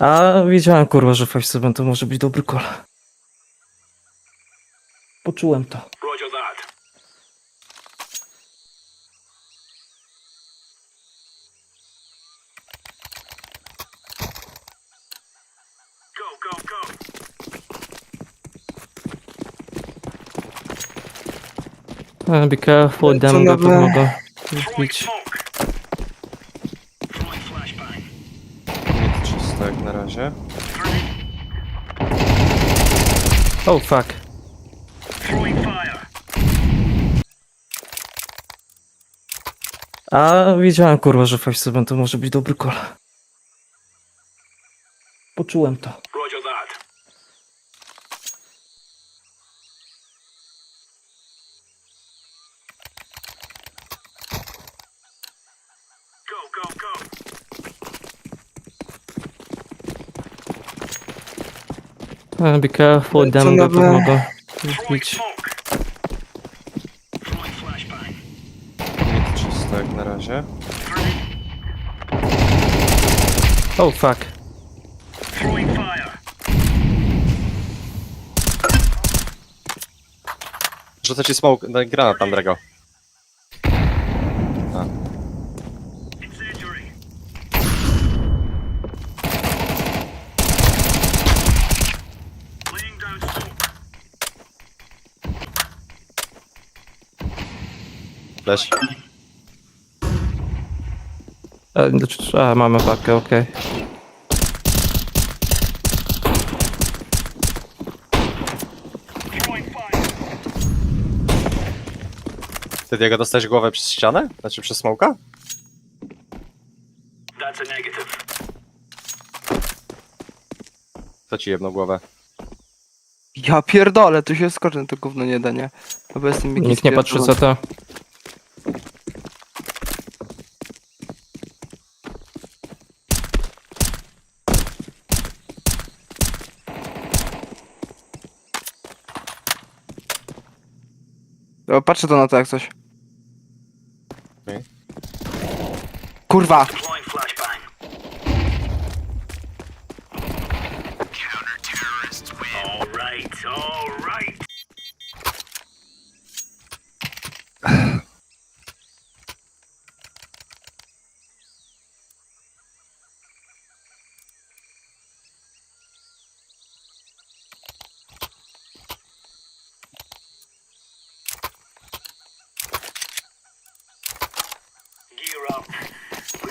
A wiedziałem kurwa, że 5-7 to może być dobry kol. Poczułem to. Roger that. Go, go, go. Uh, be careful, damn, nowe? mogą Throwing bić. smoke. Throwing flashbang. Nie czysto jak na razie. Oh fuck. A wiedziałem kurwa, że 5-7 to może być dobry kol. Poczułem to. Roger that. Go, go, go. Uh, be careful, tu nowe? mogą Throwing bić. Nie czysto jak na razie. Oh fuck. Rzucę ci smoke, granat tam, Flash. A, znaczy- a mamy pakę, okej. Ty Diego dostałeś głowę przez ścianę? Znaczy przez smoka? That's a negative. Kto ci jedną głowę? Ja pierdolę, tu się skoczę na to gówno nie da, nie? Bo jestem jakiś Nikt nie patrzy co pierdolony. To. Patrzę to na to jak coś. Okej. Kurwa! All right, all right. Gear up. We aren't going on a windy walk here. Throwing smoke. Throwing fire. Throwing fire. Throwing a grenade.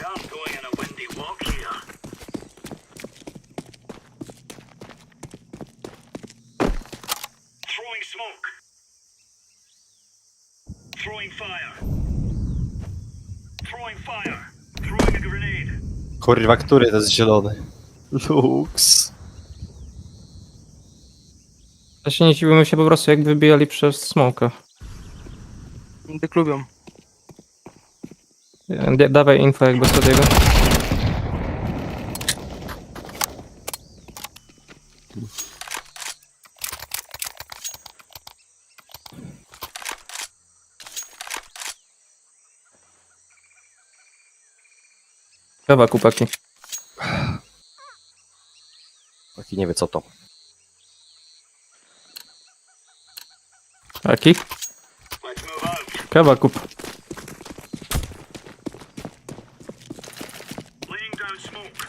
Kurwa, który to jest zielony? Lux. Ja się nie dziwimy się po prostu jak wybijali przez smoka. Tak lubią. Da- Dawaj info jakby co tego. Kawa kupaki. Taki nie wie co to. Aki? Kawa kup. Laying down smoke.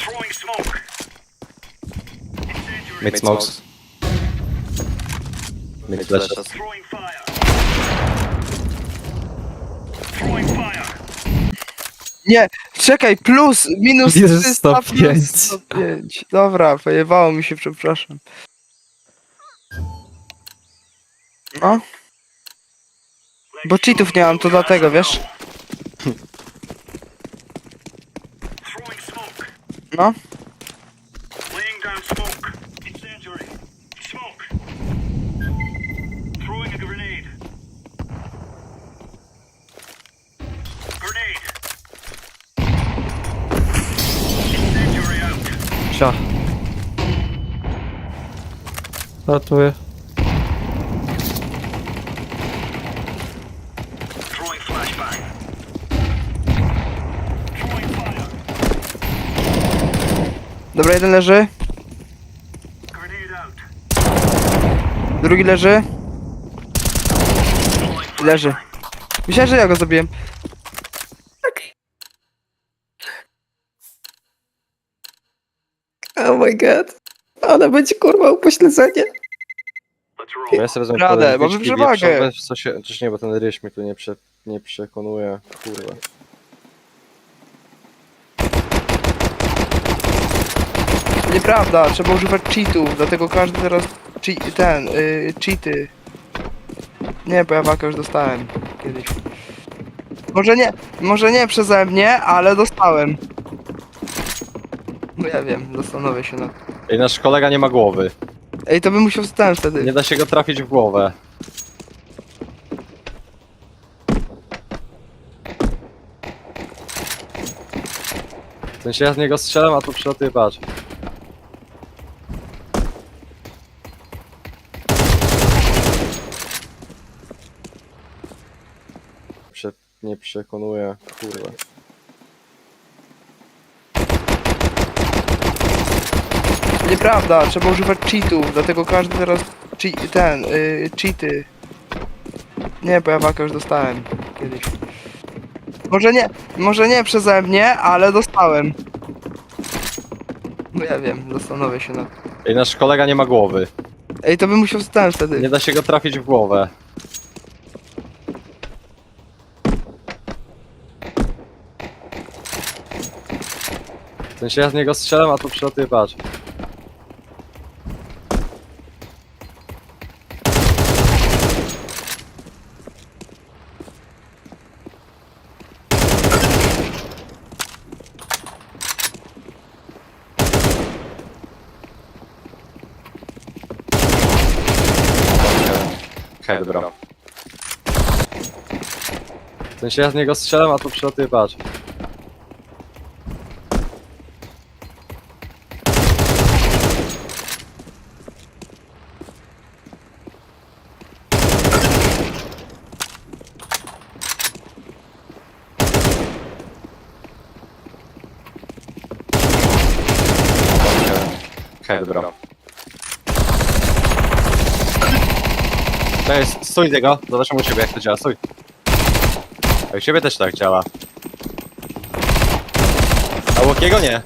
Throwing smoke. Incendiary. Mid smokes. Mid flash. Throwing fire. Throwing fire. Nie! Czekaj, plus, minus Minus 300, 105. plus 105. Dobra, pojebało mi się, przepraszam. No, bo cheatów nie mam, to dlatego, wiesz? Throwing smoke. No. Laying down smoke. Incendiary. Smoke. Throwing a grenade. Grenade. Incendiary out. Sia. Ratuję. Dobra, jeden leży. Drugi leży. Leży. Myślałem, że ja go zabiłem. Oh my god. Ale będzie kurwa upośledzenie. Bo ja sobie wezmę Radę, te mamy liczki przewagę. wieprzowe, czyż nie, bo ten ryż mi tu nie, prze, nie przekonuje. Kurwa. Nieprawda, trzeba używać cheatów, dlatego każdy teraz che- ten, y, cheaty. Nie, bo ja walkę już dostałem kiedyś. Może nie, może nie przeze mnie, ale dostałem. No ja wiem, zastanowię się nad... Ej, nasz kolega nie ma głowy. Ej, to bym musiał stać wtedy. Nie da się go trafić w głowę. W sensie ja z niego strzelam, a tu przylatuje patrz. Prze nie przekonuje, kurwa. Nieprawda, trzeba używać cheatów, dlatego każdy teraz che- ten, y, cheaty. Nie, bo ja walkę już dostałem kiedyś. Może nie, może nie przeze mnie, ale dostałem. No ja wiem, zastanowię się nad... Ej, nasz kolega nie ma głowy. Ej, to bym musiał stać wtedy. Nie da się go trafić w głowę. W sensie ja z niego strzelam, a tu przylatuje patrz. Okej, dobra. W sensie ja z niego strzelam, a tu przylatuje patrz. Okej, To jest, stój z niego, zobaczymy u ciebie jak to działa, stój. A u ciebie też tak działa. A u Łokiego nie.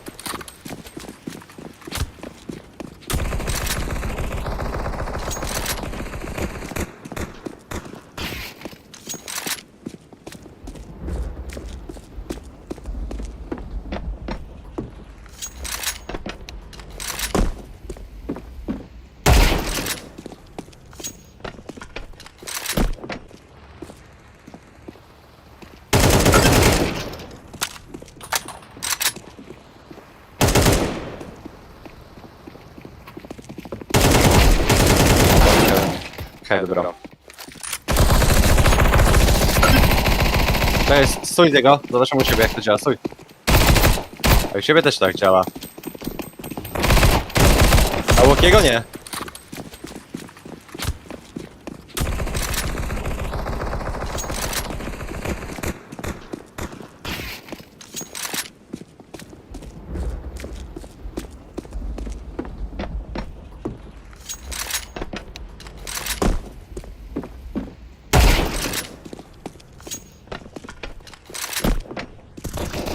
Dobra. To jest, stój z niego, zobaczymy u ciebie jak to działa, stój. A u ciebie też tak działa. A u Łokiego nie.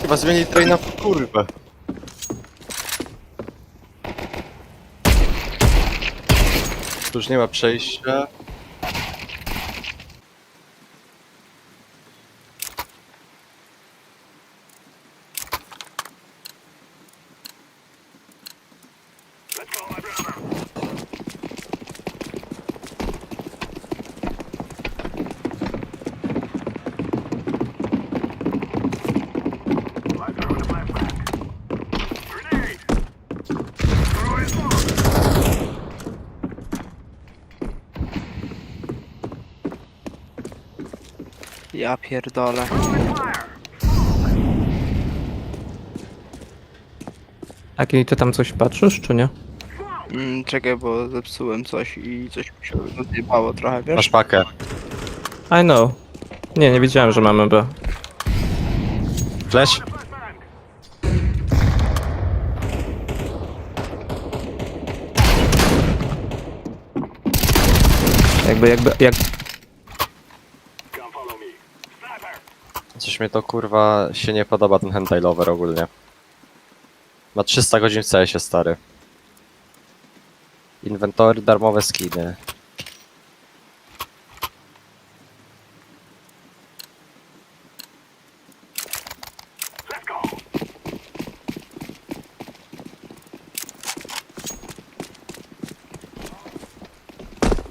Chyba zmienili traina w kurwę. Tu już nie ma przejścia. Ja pierdolę. A kiedy ty tam coś patrzysz, czy nie? Mm, czekaj, bo zepsułem coś i coś mi się rozjebało trochę, Masz pakę. I know. Nie, nie wiedziałem, że mamy B. Flash? Jakby, jakby, jak, Coś mnie to kurwa się nie podoba ten hentai lover ogólnie. Ma 300 godzin w CS-ie stary. Inwentory, darmowe skiny.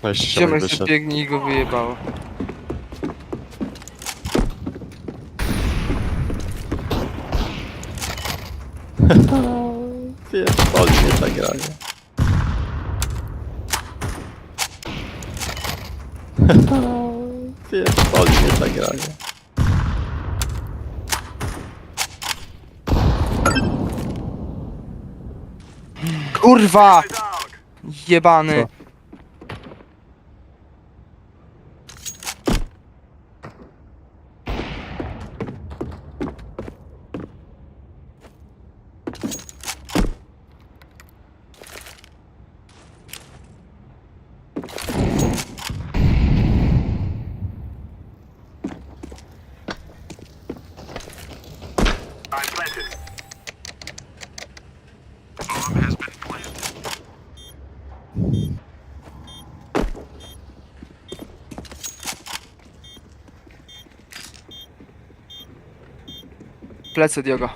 No jeszcze się Ziomek wyszedł. sobie biegnie i go wyjebało. Pierdoli mnie ta granie. Pierdoli mnie ta granie. Kurwa! Dog! Jebany. Plecy Diogo.